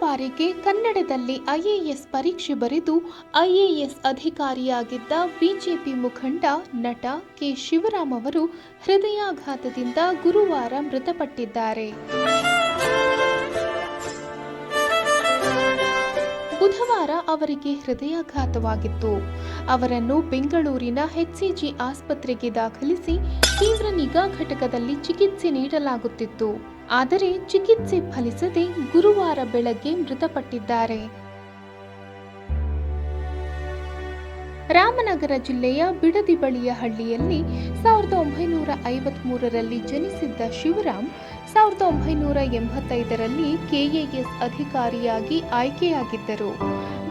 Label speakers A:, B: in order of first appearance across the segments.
A: ಬಾರಿಗೆ ಕನ್ನಡದಲ್ಲಿ ಐಎಎಸ್ ಪರೀಕ್ಷೆ ಬರೆದು ಐಎಎಸ್ ಅಧಿಕಾರಿಯಾಗಿದ್ದ ಬಿಜೆಪಿ ಮುಖಂಡ ನಟ ಕೆ ಶಿವರಾಮ್ ಅವರು ಹೃದಯಾಘಾತದಿಂದ ಗುರುವಾರ ಮೃತಪಟ್ಟಿದ್ದಾರೆ. ಬುಧವಾರ ಅವರಿಗೆ ಹೃದಯಾಘಾತವಾಗಿತ್ತು. ಅವರನ್ನು ಬೆಂಗಳೂರಿನ ಎಚ್ಸಿಜಿ ಆಸ್ಪತ್ರೆಗೆ ದಾಖಲಿಸಿ ತೀವ್ರ ನಿಗಾ ಘಟಕದಲ್ಲಿ ಚಿಕಿತ್ಸೆ ನೀಡಲಾಗುತ್ತಿತ್ತು. ಆದರೆ ಚಿಕಿತ್ಸೆ ಫಲಿಸದೆ ಗುರುವಾರ ಬೆಳಗ್ಗೆ ಮೃತಪಟ್ಟಿದ್ದಾರೆ. ರಾಮನಗರ ಜಿಲ್ಲೆಯ ಬಿಡದಿ ಬಳಿಯ ಹಳ್ಳಿಯಲ್ಲಿ ಸಾವಿರದ ಒಂಬೈನೂರ ಐವತ್ಮೂರರಲ್ಲಿ ಜನಿಸಿದ್ದ ಶಿವರಾಮ್, ಸಾವಿರದ ಒಂಬೈನೂರ ಎಂಬತ್ತೈದರಲ್ಲಿ ಕೆಎಎಸ್ ಅಧಿಕಾರಿಯಾಗಿ ಆಯ್ಕೆಯಾಗಿದ್ದರು.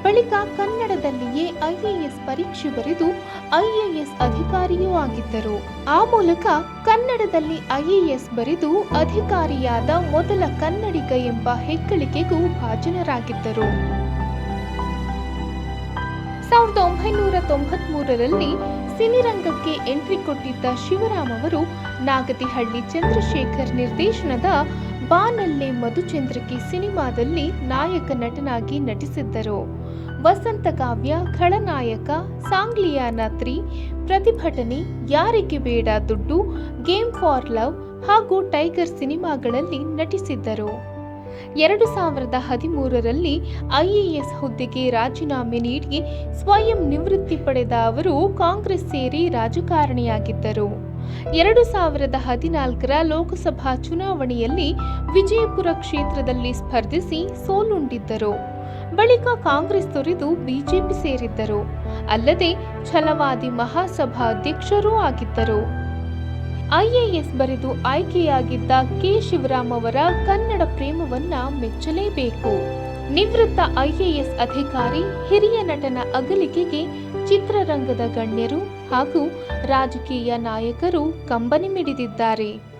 A: ಬಳಿಕ ಕನ್ನಡದಲ್ಲಿಯೇ ಐಎಎಸ್ ಪರೀಕ್ಷೆ ಬರೆದು ಐಎಎಸ್ ಅಧಿಕಾರಿಯೂ ಆಗಿದ್ದರು. ಆ ಮೂಲಕ ಕನ್ನಡದಲ್ಲಿ ಐಎಎಸ್ ಬರೆದು ಅಧಿಕಾರಿಯಾದ ಮೊದಲ ಕನ್ನಡಿಗ ಎಂಬ ಹೆಗ್ಗಳಿಕೆಗೂ ಭಾಜನರಾಗಿದ್ದರು. ತೊಂಬತ್ಮೂರರಲ್ಲಿ ಸಿನಿರಂಗಕ್ಕೆ ಎಂಟ್ರಿ ಕೊಟ್ಟಿದ್ದ ಶಿವರಾಮ್ ಅವರು ನಾಗತಿಹಳ್ಳಿ ಚಂದ್ರಶೇಖರ್ ನಿರ್ದೇಶನದ ಬಾನಲ್ಲೆ ಮಧುಚಂದ್ರಕಿ ಸಿನಿಮಾದಲ್ಲಿ ನಾಯಕ ನಟನಾಗಿ ನಟಿಸಿದ್ದರು. ವಸಂತ ಕಾವ್ಯ, ಖಳನಾಯಕ ಸಾಂಗ್ಲಿಯಾನ ನತ್ರಿ, ಪ್ರತಿಭಟನೆ, ಯಾರಿಗೆ ಬೇಡ ದುಡ್ಡು, ಗೇಮ್ ಫಾರ್ ಲವ್ ಹಾಗೂ ಟೈಗರ್ ಸಿನಿಮಾಗಳಲ್ಲಿ ನಟಿಸಿದ್ದರು. ಎರಡು ಸಾವಿರದ ಹದಿಮೂರರಲ್ಲಿ ಐಎಎಸ್ ಹುದ್ದೆಗೆ ರಾಜೀನಾಮೆ ನೀಡಿ ಸ್ವಯಂ ನಿವೃತ್ತಿ ಪಡೆದ ಅವರು ಕಾಂಗ್ರೆಸ್ ಸೇರಿ ರಾಜಕಾರಣಿಯಾಗಿದ್ದರು. ಎರಡು ಸಾವಿರದ ಹದಿನಾಲ್ಕರ ಲೋಕಸಭಾ ಚುನಾವಣೆಯಲ್ಲಿ ವಿಜಯಪುರ ಕ್ಷೇತ್ರದಲ್ಲಿ ಸ್ಪರ್ಧಿಸಿ ಸೋಲುಂಡಿದ್ದರು. ಬಳಿಕ ಕಾಂಗ್ರೆಸ್ ತೊರೆದು ಬಿಜೆಪಿ ಸೇರಿದ್ದರು. ಅಲ್ಲದೆ ಛಲವಾದಿ ಮಹಾಸಭಾ ಅಧ್ಯಕ್ಷರೂ ಆಗಿದ್ದರು. ಐಎಎಸ್ ಬರೆದು ಆಯ್ಕೆಯಾಗಿದ್ದ ಕೆ. ಶಿವರಾಮ್ ಅವರ ಕನ್ನಡ ಪ್ರೇಮವನ್ನ ಮೆಚ್ಚಲೇಬೇಕು. ನಿವೃತ್ತ ಐಎಎಸ್ ಅಧಿಕಾರಿ, ಹಿರಿಯ ನಟನ ಅಗಲಿಕೆಗೆ ಚಿತ್ರರಂಗದ ಗಣ್ಯರು ಹಾಗೂ ರಾಜಕೀಯ ನಾಯಕರು ಕಂಬನಿ ಮಿಡಿದಿದ್ದಾರೆ.